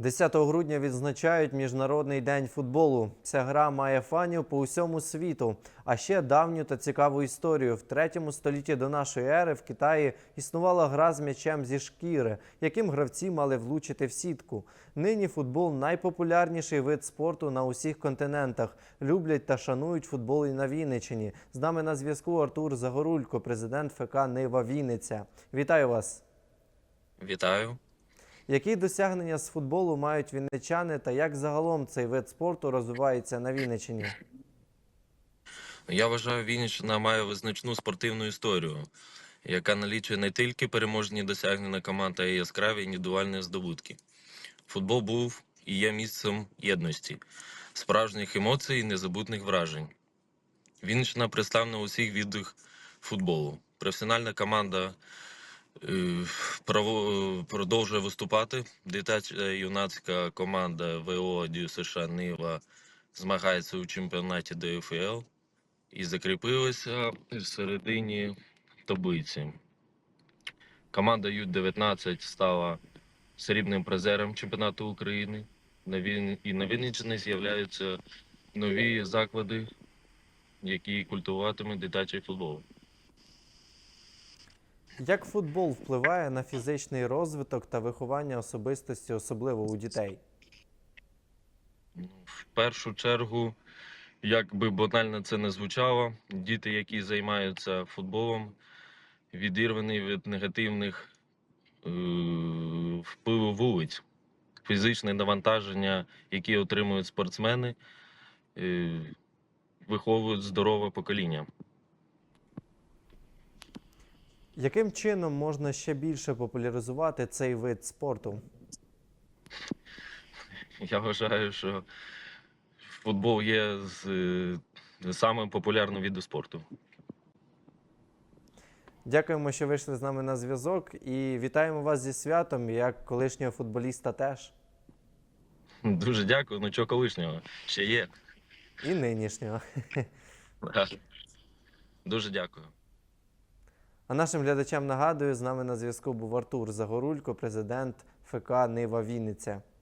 10 грудня відзначають Міжнародний день футболу. Ця гра має фанів по усьому світу. А ще давню та цікаву історію. В третьому столітті до нашої ери в Китаї існувала гра з м'ячем зі шкіри, яким гравці мали влучити в сітку. Нині футбол найпопулярніший вид спорту на усіх континентах. Люблять та шанують футбол і на Вінниччині. З нами на зв'язку Артур Загорулько, президент ФК Нива Вінниця. Вітаю вас! Вітаю. Які досягнення з футболу мають вінничани та як загалом цей вид спорту розвивається на Вінниччині? Я вважаю, Вінниччина має визначну спортивну історію, яка налічує не тільки переможні досягнення команд, а й яскраві індивідуальні здобутки. Футбол був і є місцем єдності, справжніх емоцій і незабутних вражень. Вінниччина представлена у всіх футболу. Професіональна команда е, продовжує виступати. Дитяча юнацька команда ВО Дю США Нива змагається у чемпіонаті ДФЛ і закріпилася в середині таблиці. Команда Ю-19 стала срібним призером чемпіонату України. І на Вінниччині з'являються нові заклади, які культуватимуть дитячий футбол. Як футбол впливає на фізичний розвиток та виховання особистості, особливо у дітей? В першу чергу, як би банально це не звучало, діти, які займаються футболом, відірвані від негативних е, впливу вулиць, фізичне навантаження, які отримують спортсмени, е, виховують здорове покоління. Яким чином можна ще більше популяризувати цей вид спорту? Я вважаю, що футбол є з, е, самим популярним видом спорту. Дякуємо, що вийшли з нами на зв'язок і вітаємо вас зі святом, як колишнього футболіста теж Дуже дякую, ну чого колишнього ще є. і нинішнього. Дуже дякую. А нашим глядачам нагадую, з нами на зв'язку був Артур Загорулько, президент ФК Нива Вінниця.